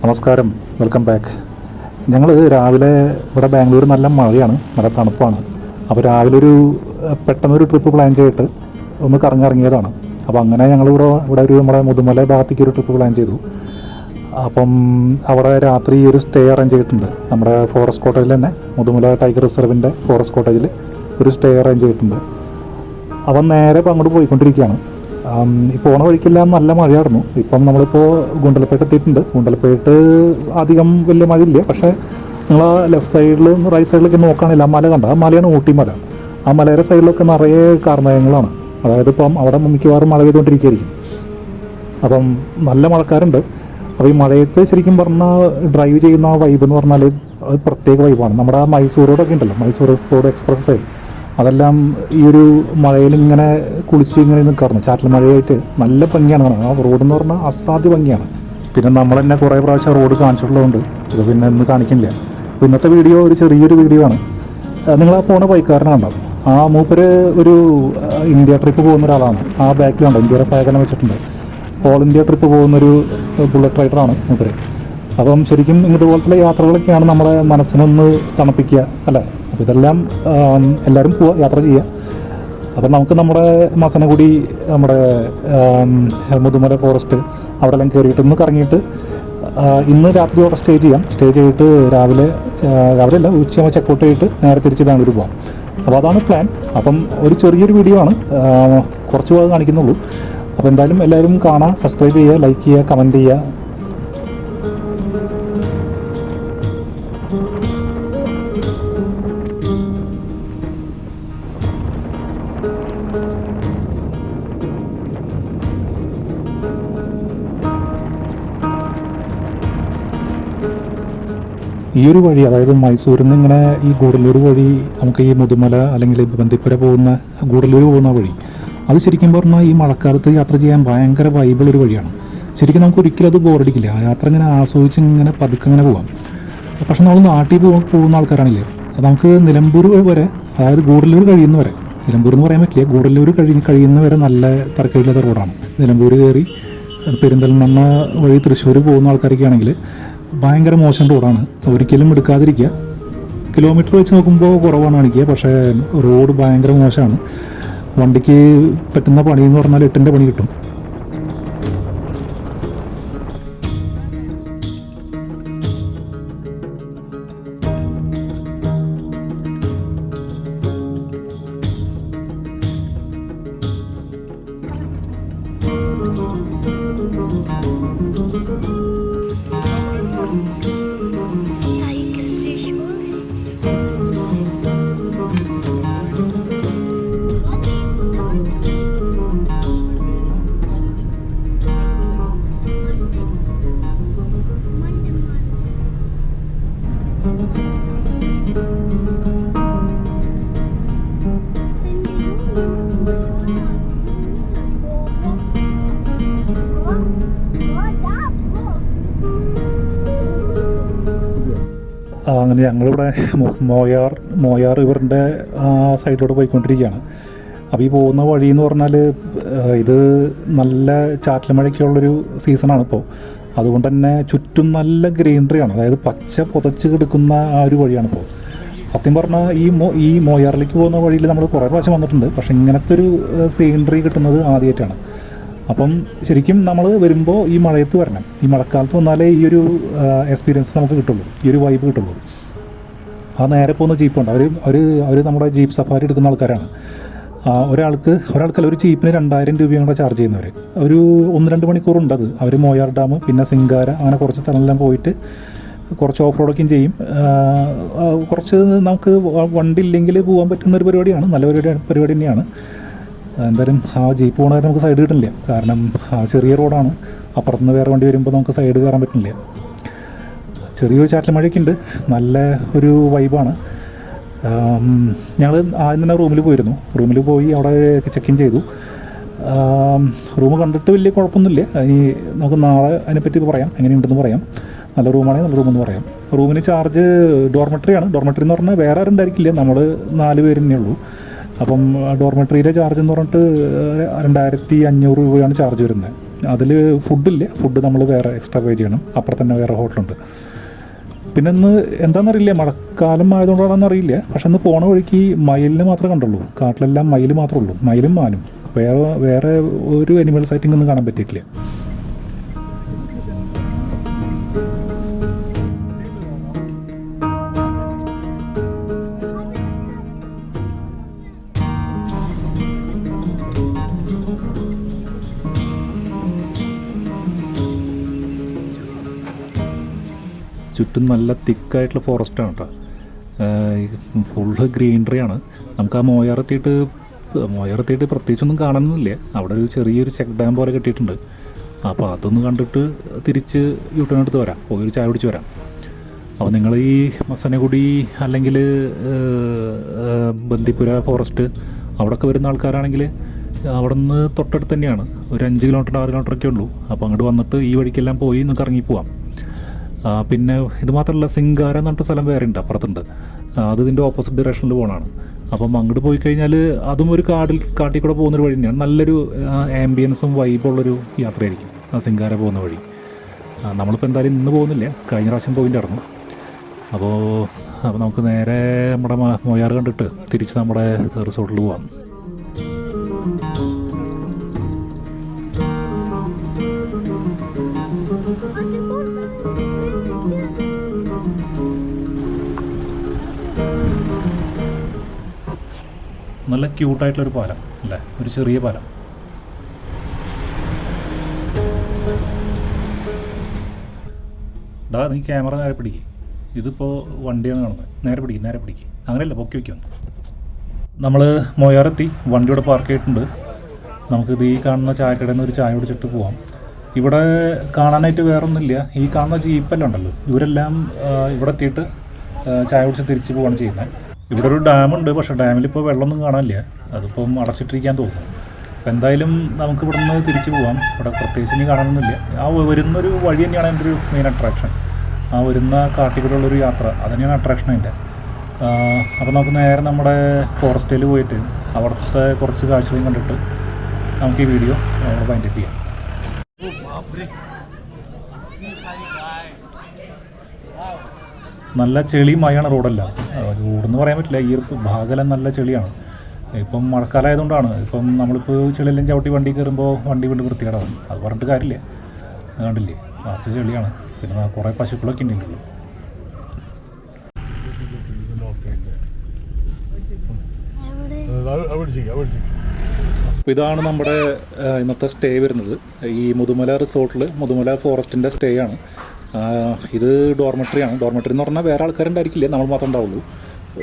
നമസ്കാരം. Welcome back ഞങ്ങൾ രാവിലെ ഇവിടെ ബാംഗ്ലൂർ നല്ല മഴയാണ് നല്ല തണുപ്പാണ്. അപ്പോൾ രാവിലെ ഒരു പെട്ടെന്നൊരു ട്രിപ്പ് പ്ലാൻ ചെയ്തിട്ട് ഒന്ന് കറങ്ങിറങ്ങിയതാണ്. അപ്പോൾ അങ്ങനെ ഞങ്ങൾ ഇവിടെ ഇവിടെ ഒരു നമ്മുടെ മുതുമല ഭാഗത്തേക്ക് ഒരു ട്രിപ്പ് പ്ലാൻ ചെയ്തു. അപ്പം അവിടെ രാത്രി ഒരു സ്റ്റേ അറേഞ്ച് ചെയ്തിട്ടുണ്ട്. നമ്മുടെ ഫോറസ്റ്റ് കോട്ടേജിൽ തന്നെ മുതുമല ടൈഗർ റിസർവിന്റെ ഫോറസ്റ്റ് കോട്ടേജിൽ ഒരു സ്റ്റേ അറേഞ്ച് ചെയ്തിട്ടുണ്ട്. അവൻ നേരെ ഇപ്പോൾ അങ്ങോട്ട് പോയിക്കൊണ്ടിരിക്കുകയാണ്. ഈ പോണ വഴിക്കെല്ലാം നല്ല മഴയായിരുന്നു. ഇപ്പം നമ്മളിപ്പോൾ ഗുണ്ടലപ്പേട്ട് എത്തിയിട്ടുണ്ട്. ഗുണ്ടലപ്പേട്ട് അധികം വലിയ മഴയില്ല. പക്ഷേ നിങ്ങൾ ലെഫ്റ്റ് സൈഡിലും റൈറ്റ് സൈഡിലൊക്കെ നോക്കുകയാണെങ്കിൽ ആ മല കണ്ട. ആ മലയാണ് ഊട്ടി മല ആ മലയുടെ സൈഡിലൊക്കെ നിറയെ കാർമേഘങ്ങളാണ്. അതായത് ഇപ്പം അവിടെ മിക്കവാറും മഴ പെയ്തുകൊണ്ടിരിക്കുകയായിരിക്കും. അപ്പം നല്ല മഴക്കാരുണ്ട്. അപ്പോൾ ഈ മഴയത്ത് ശരിക്കും പറഞ്ഞാൽ ഡ്രൈവ് ചെയ്യുന്ന ആ വൈബ് എന്ന് പറഞ്ഞാൽ അത് പ്രത്യേക വൈബാണ് നമ്മുടെ മൈസൂർ റോഡൊക്കെ ഉണ്ടല്ലോ. മൈസൂർ റോഡ് എക്സ്പ്രസ് വേ അതെല്ലാം ഈ ഒരു മഴയിൽ ഇങ്ങനെ കുളിച്ച് ഇങ്ങനെ നിൽക്കാറുണ്ട് ചാറ്റൽ മഴയായിട്ട് നല്ല ഭംഗിയാണ് കാണുന്നത് ആ റോഡ് എന്ന് പറഞ്ഞാൽ അസാധ്യ ഭംഗിയാണ്. പിന്നെ നമ്മൾ തന്നെ കുറേ പ്രാവശ്യം റോഡ് കാണിച്ചിട്ടുള്ളതുകൊണ്ട് ഇത് പിന്നെ ഇന്ന് കാണിക്കില്ല. ഇന്നത്തെ വീഡിയോ ഒരു ചെറിയൊരു വീഡിയോ ആണ്. നിങ്ങൾ ആ പോണ ബൈക്കാരനുണ്ടാവും ആ മൂപ്പര് ഒരു ഇന്ത്യ ട്രിപ്പ് പോകുന്ന ഒരാളാണ്. ആ ബാക്കിലുണ്ട് ഇന്ത്യയുടെ ഫ്ലാഗെല്ലാം വെച്ചിട്ടുണ്ട്. ഓൾ ഇന്ത്യ ട്രിപ്പ് പോകുന്നൊരു ബുള്ളറ്റ് റൈഡറാണ് മൂപ്പര്. അപ്പം ശരിക്കും ഇതുപോലത്തെ യാത്രകളൊക്കെയാണ് നമ്മളെ മനസ്സിനൊന്ന് തണുപ്പിക്കുക അല്ലേ? അപ്പോൾ ഇതെല്ലാം എല്ലാവരും പോവുക യാത്ര ചെയ്യുക. അപ്പം നമുക്ക് നമ്മുടെ മസനഗുടി നമ്മുടെ മുതുമല ഫോറസ്റ്റ് അവിടെ എല്ലാം കയറിയിട്ട് ഒന്ന് കറങ്ങിയിട്ട് ഇന്ന് രാത്രി അവിടെ സ്റ്റേ ചെയ്യാം. സ്റ്റേ ചെയ്തിട്ട് രാവിലെ രാവിലെ അല്ല ഉച്ചയാകുമ്പോൾ ചെക്കൗട്ട് ചെയ്തിട്ട് നേരെ തിരിച്ച് ബാംഗ്ലൂർ പോകാം അപ്പോൾ അതാണ് പ്ലാൻ അപ്പം ഒരു ചെറിയൊരു വീഡിയോ ആണ്. കുറച്ച് ഭാഗം കാണിക്കുന്നുള്ളൂ. അപ്പോൾ എന്തായാലും എല്ലാവരും കാണാം സബ്സ്ക്രൈബ് ചെയ്യുക ലൈക്ക് ചെയ്യുക കമന്റ് ചെയ്യുക. ഈ ഒരു വഴി അതായത് മൈസൂരിൽ നിന്ന് ഇങ്ങനെ ഈ ഗൂഡല്ലൂർ വഴി നമുക്ക് ഈ മുതുമല അല്ലെങ്കിൽ ബന്ദിപ്പുര പോകുന്ന ഗൂഡല്ലൂർ പോകുന്ന വഴി അത് ശരിക്കും പറഞ്ഞാൽ ഈ മഴക്കാലത്ത് യാത്ര ചെയ്യാൻ ഭയങ്കര ഒരു വഴിയാണ്. ശരിക്കും നമുക്ക് ഒരിക്കലും അത് ബോറടിക്കില്ല ആ യാത്ര ഇങ്ങനെ ആസ്വദിച്ച് ഇങ്ങനെ പതുക്കെ ഇങ്ങനെ പോകാം പക്ഷെ നമ്മൾ നാട്ടിൽ പോ പോകുന്ന ആൾക്കാരാണില്ലേ നമുക്ക് നിലമ്പൂർ വരെ അതായത് ഗൂഡല്ലൂർ കഴിയുന്ന വരെ നിലമ്പൂർ എന്ന് പറയാൻ പറ്റില്ല ഗൂഡല്ലൂർ കഴി കഴിയുന്ന വരെ നല്ല തിരക്കേടില്ലാത്ത റോഡാണ് നിലമ്പൂർ കയറി പെരിന്തൽമണ്ണ വഴി തൃശ്ശൂർ പോകുന്ന ആൾക്കാരൊക്കെ ആണെങ്കിൽ ഭയങ്കര മോശം റോഡാണ് ഒരിക്കലും എടുക്കാതിരിക്കുക. കിലോമീറ്റർ വെച്ച് നോക്കുമ്പോൾ കുറവാണ് കാണിക്കുക പക്ഷേ റോഡ് ഭയങ്കര മോശമാണ്. വണ്ടിക്ക് പറ്റുന്ന പണി എന്ന് പറഞ്ഞാൽ എട്ടിന്റെ പണി കിട്ടും. അങ്ങനെ ഞങ്ങളിവിടെ മോയാർ മോയാർ ഇവരുടെ ആ സൈഡിലൂടെ പോയിക്കൊണ്ടിരിക്കുകയാണ്. അപ്പോൾ ഈ പോകുന്ന വഴി എന്ന് പറഞ്ഞാൽ ഇത് നല്ല ചാറ്റൽ മഴയ്ക്കുള്ളൊരു സീസണാണ് ഇപ്പോൾ അതുകൊണ്ട് തന്നെ ചുറ്റും നല്ല ഗ്രീനറിയാണ്. അതായത് പച്ച പുതച്ച് കിടക്കുന്ന ആ ഒരു വഴിയാണ് ഇപ്പോൾ സത്യം പറഞ്ഞാൽ ഈ മോ ഈ മോയാറിലേക്ക് പോകുന്ന വഴിയിൽ നമ്മൾ കുറേ പ്രാവശ്യം വന്നിട്ടുണ്ട്. പക്ഷേ ഇങ്ങനത്തെ ഒരു സീനറി കിട്ടുന്നത് ആദ്യമായിട്ടാണ് അപ്പം ശരിക്കും നമ്മൾ വരുമ്പോൾ ഈ മഴയത്ത് വരണം. ഈ മഴക്കാലത്ത് വന്നാലേ ഈ ഒരു എക്സ്പീരിയൻസ് നമുക്ക് കിട്ടുള്ളൂ. ഈ ഒരു വൈബ് കിട്ടുള്ളൂ. ആ നേരെ പോകുന്ന ജീപ്പുണ്ട് അവർ അവർ അവർ നമ്മുടെ ജീപ്പ് സഫാരി എടുക്കുന്ന ആൾക്കാരാണ്. ഒരാൾക്ക് ഒരാൾക്കല്ല ഒരു ജീപ്പിന് രണ്ടായിരം രൂപയും കൂടെ ചാർജ് ചെയ്യുന്നവർ ഒരു ഒന്ന് രണ്ട് മണിക്കൂറുണ്ട് അത്. അവർ മോയാർ ഡാം പിന്നെ സിംഗാര അങ്ങനെ കുറച്ച് സ്ഥലമെല്ലാം പോയിട്ട് കുറച്ച് ഓഫ് റോഡൊക്കെയും ചെയ്യും. കുറച്ച് നമുക്ക് വണ്ടി ഇല്ലെങ്കിൽ പോകാൻ പറ്റുന്ന ഒരു പരിപാടിയാണ്. നല്ല പരിപാടി പരിപാടി തന്നെയാണ്. എന്തായാലും ആ ജീപ്പ് പോകണവരെ നമുക്ക് സൈഡ് കിട്ടില്ല. കാരണം ചെറിയ റോഡാണ്. അപ്പുറത്തുനിന്ന് വേറെ വണ്ടി വരുമ്പോൾ നമുക്ക് സൈഡ് കയറാൻ പറ്റില്ല. ചെറിയൊരു ചാറ്റൽ മഴയൊക്കെ ഉണ്ട്. നല്ല ഒരു വൈബാണ് ഞങ്ങൾ ആദ്യം തന്നെ റൂമിൽ പോയിരുന്നു. റൂമിൽ പോയി അവിടെ ചെക്ക് ഇൻ ചെയ്തു. റൂം കണ്ടിട്ട് വലിയ കുഴപ്പമൊന്നുമില്ല. ഇനി നമുക്ക് നാളെ അതിനെപ്പറ്റി പറയാം. എങ്ങനെയുണ്ടെന്ന് പറയാം. നല്ല റൂമാണെങ്കിൽ നല്ല റൂമെന്ന് പറയാം. റൂമിന് ചാർജ് ഡോർമെട്രിയാണ് ഡോർമെട്രി എന്ന് പറഞ്ഞാൽ വേറെ ആരും ഉണ്ടായിരിക്കില്ല. നമ്മൾ നാല് പേര് തന്നെ ഉള്ളൂ അപ്പം ഡോർമെട്രിയിലെ ചാർജ് എന്ന് പറഞ്ഞിട്ട് രണ്ടായിരത്തി അഞ്ഞൂറ് രൂപയാണ് ചാർജ് വരുന്നത്. അതിൽ ഫുഡില്ല ഫുഡ് നമ്മൾ വേറെ എക്സ്ട്രാ പേ ചെയ്യണം. അപ്പുറം തന്നെ വേറെ ഹോട്ടലുണ്ട് പിന്നെ ഇന്ന് എന്താണെന്നറിയില്ല മഴക്കാലം ആയതുകൊണ്ടാണെന്ന് അറിയില്ല. പക്ഷെ ഇന്ന് പോണ വഴിക്ക് മയിലിനെ മാത്രമേ കണ്ടുള്ളൂ. കാട്ടിലെല്ലാം മയിൽ മാത്രമേ ഉള്ളൂ. മയിലും മാനും. വേറെ വേറെ ഒരു അനിമൽ സൈറ്റിംഗ് ഒന്നും കാണാൻ പറ്റിയിട്ടില്ല. ചുറ്റും നല്ല തിക്കായിട്ടുള്ള ഫോറസ്റ്റാണ് കേട്ടോ ഫുള്ള് ഗ്രീനറിയാണ് നമുക്ക് ആ മോയാറെത്തിയിട്ട് മോയാറെത്തിയിട്ട് പ്രത്യേകിച്ചൊന്നും കാണണമെന്നില്ല അവിടെ ഒരു ചെറിയൊരു ചെക്ക് ഡാം പോലെ കെട്ടിയിട്ടുണ്ട്. അപ്പോൾ അതൊന്ന് കണ്ടിട്ട് തിരിച്ച് യൂട്ടേൺ എടുത്ത് വരാം. പോയി ഒരു ചായ പിടിച്ച് വരാം. അപ്പോൾ നിങ്ങൾ ഈ മസനഗുടി അല്ലെങ്കിൽ ബന്ദിപ്പുര ഫോറസ്റ്റ് അവിടെയൊക്കെ വരുന്ന ആൾക്കാരാണെങ്കിൽ അവിടെ നിന്ന് തൊട്ടടുത്ത് തന്നെയാണ്. ഒരു അഞ്ച് കിലോമീറ്റർ ആറ് കിലോമീറ്റർ ഒക്കെ ഉള്ളൂ. അപ്പോൾ അങ്ങോട്ട് വന്നിട്ട് ഈ വഴിക്കെല്ലാം പോയി നിങ്ങൾക്ക് ഇറങ്ങി പോവാം പിന്നെ ഇത് മാത്രമല്ല സിംഗാര എന്ന് പറഞ്ഞിട്ട് സ്ഥലം വേറെ ഉണ്ട് അപ്പുറത്തുണ്ട് അത് ഇതിന്റെ ഓപ്പോസിറ്റ് ഡയറക്ഷനിൽ പോകണമാണ് അപ്പം അങ്ങോട്ട് പോയി കഴിഞ്ഞാൽ അതും ഒരു കാടിൽ കാട്ടിൽ കൂടെ പോകുന്നൊരു വഴി തന്നെയാണ്. നല്ലൊരു ആംബിയൻസും വൈബുള്ളൊരു യാത്രയായിരിക്കും ആ സിംഗാര പോകുന്ന വഴി. നമ്മളിപ്പോൾ എന്തായാലും ഇന്ന് പോകുന്നില്ല. കഴിഞ്ഞ പ്രാവശ്യം പോയിട്ടായിരുന്നു അപ്പോൾ അപ്പോൾ നമുക്ക് നേരെ നമ്മുടെ മൊയാർ കണ്ടിട്ട് തിരിച്ച് നമ്മുടെ റിസോർട്ടിൽ പോവാം. നല്ല ക്യൂട്ടായിട്ടുള്ളൊരു പാലം അല്ലേ? ഒരു ചെറിയ പാലം. ഡാ നീ ക്യാമറ നേരെ പിടിക്കുക ഇതിപ്പോൾ വണ്ടിയാണ് കാണുന്നത്. നേരെ പിടിക്കും നേരെ പിടിക്കുക അങ്ങനെയല്ല പൊക്കി വയ്ക്കും നമ്മൾ മൊയാറെത്തി വണ്ടിയുടെ പാർക്ക് ചെയ്തിട്ടുണ്ട്. നമുക്കിത് ഈ കാണുന്ന ചായക്കടയിൽ നിന്ന് ഒരു ചായ കുടിച്ചിട്ട് പോവാം. ഇവിടെ കാണാനായിട്ട് വേറൊന്നുമില്ല. ഈ കാണുന്ന ജീപ്പെല്ലാം ഉണ്ടല്ലോ. ഇവരെല്ലാം ഇവിടെ എത്തിയിട്ട് ചായ കുടിച്ച് തിരിച്ച് പോവാണ് ചെയ്യുന്നത്. ഇവിടെ ഒരു ഡാമുണ്ട് പക്ഷെ ഡാമിൽ ഇപ്പോൾ വെള്ളമൊന്നും കാണാനില്ല. അതിപ്പം അടച്ചിട്ടിരിക്കാൻ തോന്നുന്നു. അപ്പോൾ എന്തായാലും നമുക്ക് ഇവിടെ നിന്ന് തിരിച്ച് പോകാം ഇവിടെ പ്രത്യേകിച്ച് ഇനി കാണാനൊന്നുമില്ല. ആ വരുന്നൊരു വഴി തന്നെയാണ് എന്റെ ഒരു മെയിൻ അട്രാക്ഷൻ ആ വരുന്ന കാട്ടിക്കൂടെയുള്ളൊരു യാത്ര. അത് തന്നെയാണ് അട്രാക്ഷൻ അതിന്റെ അപ്പോൾ നമുക്ക് നേരെ നമ്മുടെ ഫോറസ്റ്റിൽ പോയിട്ട് അവിടുത്തെ കുറച്ച് കാഴ്ചകളും കണ്ടിട്ട് നമുക്ക് ഈ വീഡിയോ അവിടെ വൈൻഡപ്പ് ചെയ്യാം. നല്ല ചെളി മയാണ് റോഡെല്ലാം റോഡെന്ന് പറയാൻ പറ്റില്ല. ഈ ഭാഗമെല്ലാം നല്ല ചെളിയാണ്. ഇപ്പം മഴക്കാലമായതുകൊണ്ടാണ് ഇപ്പം നമ്മളിപ്പോൾ ചെളിയെല്ലാം ചവിട്ടി വണ്ടി കയറുമ്പോൾ വണ്ടി വീണ്ടും വൃത്തികേടാവും അത് പറഞ്ഞിട്ട് കാര്യമില്ല. കണ്ടില്ലേ? കുറച്ച് ചെളിയാണ്. പിന്നെ കുറേ പശുക്കളൊക്കെ ഉണ്ടല്ലോ അപ്പോൾ ഇതാണ് നമ്മുടെ ഇന്നത്തെ സ്റ്റേ വരുന്നത്. ഈ മുതുമല റിസോർട്ടിൽ മുതുമല ഫോറസ്റ്റിന്റെ സ്റ്റേ ആണ് ഇത് ഡോർമെട്രിയാണ് ഡോർമെട്രി എന്ന് പറഞ്ഞാൽ വേറെ ആൾക്കാരുണ്ടായിരിക്കില്ല? നമ്മൾ മാത്രം ഉണ്ടാവുള്ളൂ.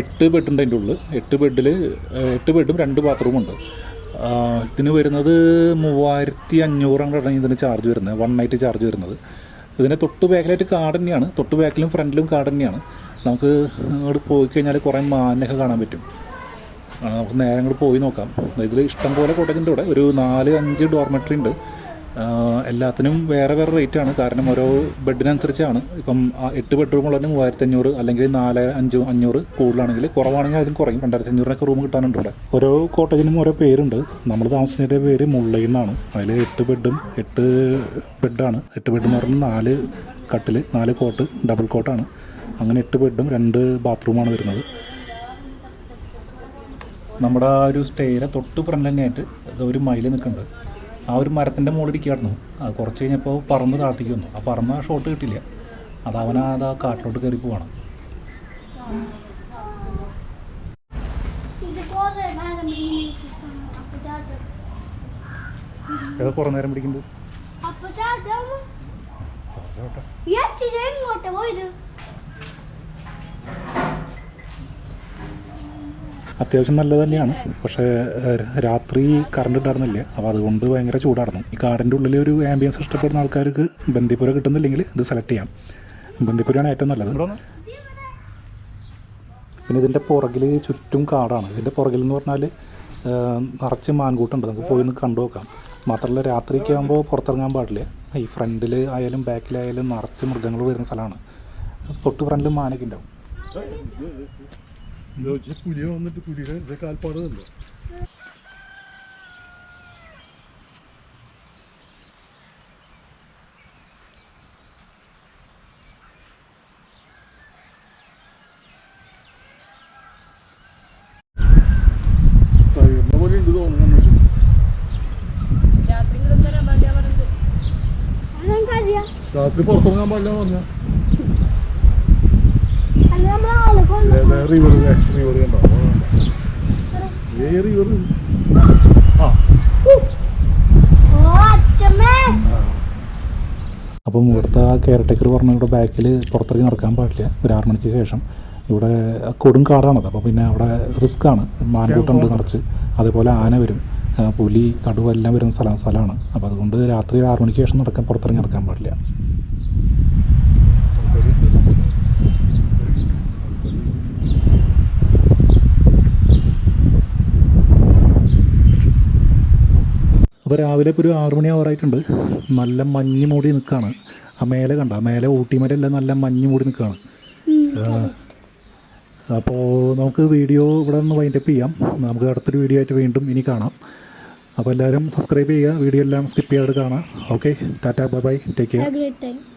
എട്ട് ബെഡുണ്ട് അതിന്റെ ഉള്ളിൽ. എട്ട് ബെഡിൽ എട്ട് ബെഡും രണ്ട് ബാത്റൂമും ഉണ്ട്. ഇതിന് വരുന്നത് മൂവായിരത്തി അഞ്ഞൂറാണ് ഇതിന് ചാർജ് വരുന്നത്. വൺ നൈറ്റ് ചാർജ് വരുന്നത്. ഇതിന്റെ തൊട്ട് ബാക്കിലായിട്ട് കാട് തന്നെയാണ്. തൊട്ട് ബാക്കിലും ഫ്രണ്ടിലും കാട് തന്നെയാണ്. നമുക്ക് അങ്ങോട്ട് പോയി കഴിഞ്ഞാൽ കുറേ മാനൊക്കെ കാണാൻ പറ്റും. നമുക്ക് നേരെ അങ്ങോട്ട് പോയി നോക്കാം. ഇതിൽ ഇഷ്ടം പോലെ കോട്ടേജ് ഉണ്ട് ഇവിടെ. ഒരു നാല് അഞ്ച് ഡോർമെട്രി ഉണ്ട്. എല്ലാത്തിനും വേറെ വേറെ റേറ്റ് ആണ്. കാരണം ഓരോ ബെഡിനനുസരിച്ചാണ്. ഇപ്പം എട്ട് ബെഡ്റൂം ഉള്ളതിന് മൂവായിരത്തി അഞ്ഞൂറ് അല്ലെങ്കിൽ നാല് അഞ്ച് അഞ്ഞൂറ് കൂടുതലാണെങ്കിൽ കുറവാണെങ്കിൽ അതിലും കുറയും. രണ്ടായിരത്തി അഞ്ഞൂറിനൊക്കെ റൂം കിട്ടാനുണ്ട് ഇവിടെ. ഓരോ കോട്ടേജിനും ഓരോ പേരുണ്ട്. നമ്മൾ താമസിച്ചതിന്റെ പേര് മുള്ളയിൽ നിന്നാണ്. അതിൽ എട്ട് ബെഡും എട്ട് ബെഡാണ് എട്ട് ബെഡ് എന്ന് പറഞ്ഞാൽ നാല് കട്ടിൽ നാല് കോട്ട് ഡബിൾ കോട്ടാണ് അങ്ങനെ എട്ട് ബെഡും രണ്ട് ബാത്റൂമാണ് വരുന്നത്. നമ്മുടെ ആ ഒരു സ്റ്റേയിലെ തൊട്ട് ഫ്രണ്ട് തന്നെയായിട്ട് ഒരു മയിൽ നിൽക്കുന്നുണ്ട്. ആ ഒരു മരത്തിന്റെ മുകളിൽ ഇരിക്കുകയായിരുന്നു. അത് കുറച്ച് കഴിഞ്ഞപ്പോൾ പറന്ന് താഴ്ത്തിക്ക് വന്നു. ആ പറന്ന ഷോട്ട് കിട്ടില്ല അത് അവൻ അത് ആ കാട്ടിലോട്ട് കയറി പോവാണ്. കുറേ നേരം ഏതാ കുറേ എത്തിച്ച് എങ്ങോട്ട് പോയത്. അത്യാവശ്യം നല്ലത് തന്നെയാണ്. പക്ഷേ രാത്രി കറണ്ട് ഉണ്ടായിരുന്നില്ല. അപ്പോൾ അതുകൊണ്ട് ഭയങ്കര ചൂടായിരുന്നു. ഈ കാടിന്റെ ഉള്ളിൽ ഒരു ആംബിയൻസ് ഇഷ്ടപ്പെടുന്ന ആൾക്കാർക്ക് ബന്ദിപ്പുര കിട്ടുന്നില്ലെങ്കിൽ ഇത് സെലക്ട് ചെയ്യാം. ബന്ദിപ്പുരയാണ് ഏറ്റവും നല്ലത്. പിന്നെ ഇതിന്റെ പുറകിൽ ചുറ്റും കാടാണ്. ഇതിന്റെ പുറകിൽ എന്ന് പറഞ്ഞാൽ നിറച്ച് മാൻകൂട്ടുണ്ട്. നമുക്ക് പോയി ഒന്ന് കണ്ടു നോക്കാം. മാത്രമല്ല രാത്രിയൊക്കെ ആകുമ്പോൾ പുറത്തിറങ്ങാൻ പാടില്ല. ഈ ഫ്രണ്ടിൽ ആയാലും ബാക്കിലായാലും നിറച്ച് മൃഗങ്ങൾ വരുന്ന സ്ഥലമാണ്. തൊട്ട് ഫ്രണ്ടിൽ മാനൊക്കെ ഉണ്ടാവും. ലോജിക് പുലി വന്നിട്ട് പുലിയുടെ കാൽപ്പാടുന്നുണ്ട് രാത്രി പുറത്തിറങ്ങാൻ പാടില്ല പറഞ്ഞ റിവർ റിവർ കണ്ടോ? ഏ റിവർ ആ. അപ്പം ഇവിടുത്തെ ആ കെയർ ടേക്കർ പറഞ്ഞ ഇവിടെ ബാക്കിൽ പുറത്തേക്ക് നടക്കാൻ പാടില്ല. ഒരു ആറ് മണിക്ക് ശേഷം. ഇവിടെ കൊടും കാടാണത്. അപ്പോൾ പിന്നെ അവിടെ റിസ്ക് ആണ്. മാൻകൂട്ടുണ്ട് നിറച്ച്. അതേപോലെ ആന വരും. പുലി കടുവ എല്ലാം വരുന്ന സ്ഥലം സ്ഥലമാണ്. അപ്പോൾ അതുകൊണ്ട് രാത്രി ആറ് മണിക്ക് ശേഷം നടക്കാൻ പുറത്തിറങ്ങി നടക്കാൻ പാടില്ല. അപ്പോൾ രാവിലെ ഇപ്പോൾ ഒരു ആറ് മണി ആവാറായിട്ടുണ്ട് നല്ല മഞ്ഞ് മൂടി നിൽക്കുകയാണ് ആ മേലെ കണ്ട? മേലെ എല്ലാം നല്ല മഞ്ഞ് മൂടി നിൽക്കുകയാണ് അപ്പോൾ നമുക്ക് വീഡിയോ ഇവിടെ നിന്ന് വൈൻഡപ്പ് ചെയ്യാം. നമുക്ക് അടുത്തൊരു വീഡിയോ ആയിട്ട് വീണ്ടും ഇനി കാണാം. അപ്പോൾ എല്ലാവരും സബ്സ്ക്രൈബ് ചെയ്യുക. വീഡിയോ എല്ലാം സ്കിപ്പ് ചെയ്യാതെ കാണാം okay tata bye bye take care